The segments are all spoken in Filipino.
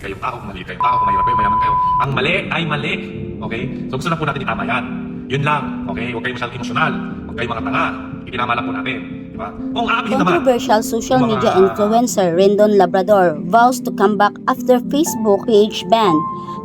taong mali kayo, tao kung mahirap kayo, mayaman kayo. Ang mali ay mali. Okay? So gusto lang po natin itama yan. Yun lang. Okay? Huwag kayo masyadong emosyonal. Huwag kayo mga tanga. Itinama lang po natin. Di ba? Kung aabihin naman, Controversial social mga- media influencer Rendon Labrador vows to come back after Facebook page ban.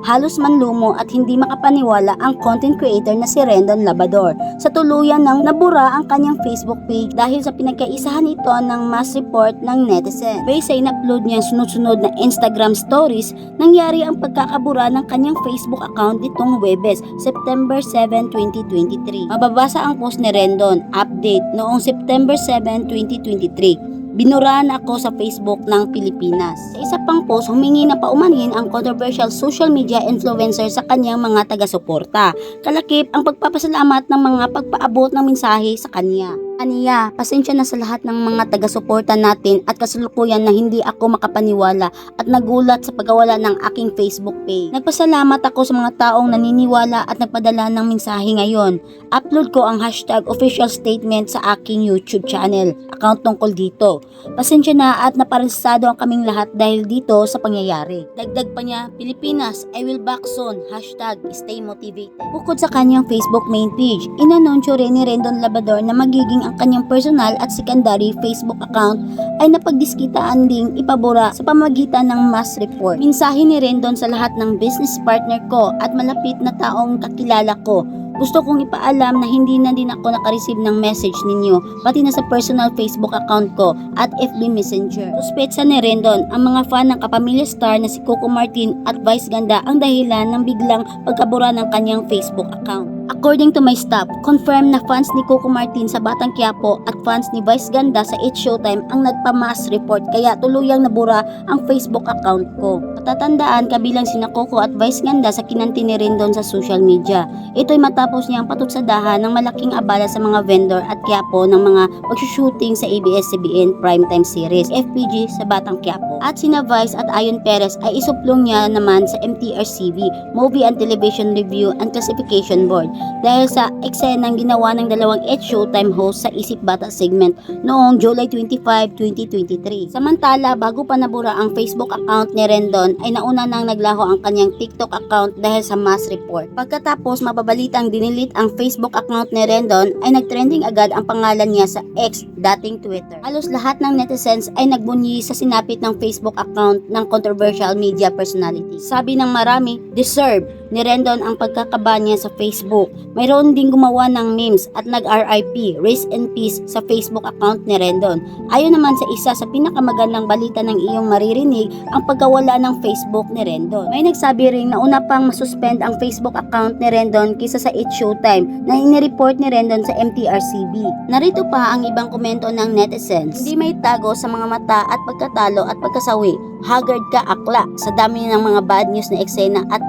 Halos manlumo at hindi makapaniwala ang content creator na si Rendon Labrador sa tuluyan ng nabura ang kanyang Facebook page dahil sa pinagkaisahan ito ng mass report ng netizen. Base sa in-upload niya sunod-sunod na Instagram stories, nangyari ang pagkakabura ng kanyang Facebook account nitong Webes, September 7, 2023. Mababasa ang post ni Rendon, update, noong September 7, 2023. Binuraan ako sa Facebook ng Pilipinas. Sa isa pang post, humingi na paumanhin ang controversial social media influencer sa kanyang mga taga-suporta. Kalakip ang pagpapasalamat ng mga pagpaabot ng mensahe sa kanya. Aniya, pasensya na sa lahat ng mga taga-suporta natin at kasalukuyan na hindi ako makapaniwala at nagulat sa pagkawala ng aking Facebook page. Nagpasalamat ako sa mga taong naniniwala at nagpadala ng mensahe ngayon. Upload ko ang hashtag official statement sa aking YouTube channel, account tungkol dito. Pasensya na at naparalisado ang kaming lahat dahil dito sa pangyayari. Dagdag pa niya, Pilipinas, I will back soon, hashtag stay motivated. Bukod sa kanyang Facebook main page, inanunsyo rin ni Rendon Labrador na magiging ang kanyang personal at secondary Facebook account ay napagdiskitaan ding ipabura sa pamagitan ng mass report. Mensahe ni Rendon sa lahat ng business partner ko at malapit na taong kakilala ko gusto kong ipaalam na hindi na din ako nakareceive ng message ninyo, pati na sa personal Facebook account ko at FB Messenger. Suspetsa ni Rendon, ang mga fan ng kapamilya star na si Coco Martin at Vice Ganda ang dahilan ng biglang pagkabura ng kanyang Facebook account. According to my staff, confirm na fans ni Coco Martin sa Batang Quiapo at fans ni Vice Ganda sa It's Showtime ang nagpa-mass report kaya tuluyang nabura ang Facebook account ko. Patatandaan kabilang sina Coco at Vice Ganda sa kinanti ni Rendon sa social media. Ito'y matapos niyang patutsadahan ng malaking abala sa mga vendor at Quiapo ng mga pagsushooting sa ABS-CBN Primetime Series FPG sa Batang Quiapo. At sina Vice at Ayon Perez ay isuplong niya naman sa MTRCB, Movie and Television Review and Classification Board dahil sa eksenang ginawa ng dalawang It Showtime host sa Isip Bata segment noong July 25, 2023. Samantala, bago pa nabura ang Facebook account ni Rendon ay nauna nang naglaho ang kanyang TikTok account dahil sa mass report. Pagkatapos mababalitang dinilit ang Facebook account ni Rendon ay nagtrending agad ang pangalan niya sa X, dating Twitter. Halos lahat ng netizens ay nagbunyi sa sinapit ng Facebook account ng controversial media personality. Sabi ng marami, deserve ni Rendon ang pagkakaba niya sa Facebook. Mayroon ding gumawa ng memes at nag-RIP, Rest in Peace sa Facebook account ni Rendon. Ayon naman sa isa sa pinakamagandang balita ng iyong maririnig, ang pagkawala ng Facebook ni Rendon. May nagsabi ring na una pang masuspend ang Facebook account ni Rendon kisa sa It Showtime na inireport ni Rendon sa MTRCB. Narito pa ang ibang komento ng netizens. Hindi may tago sa mga mata at pagkatalo at pagkasawi. Haggard ka akla sa dami ng mga bad news na eksena at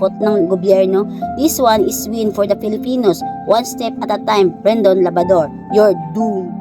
pangungurakot ng gobyerno. This one is win for the Filipinos. One step at a time. Rendon Labador. You're doomed.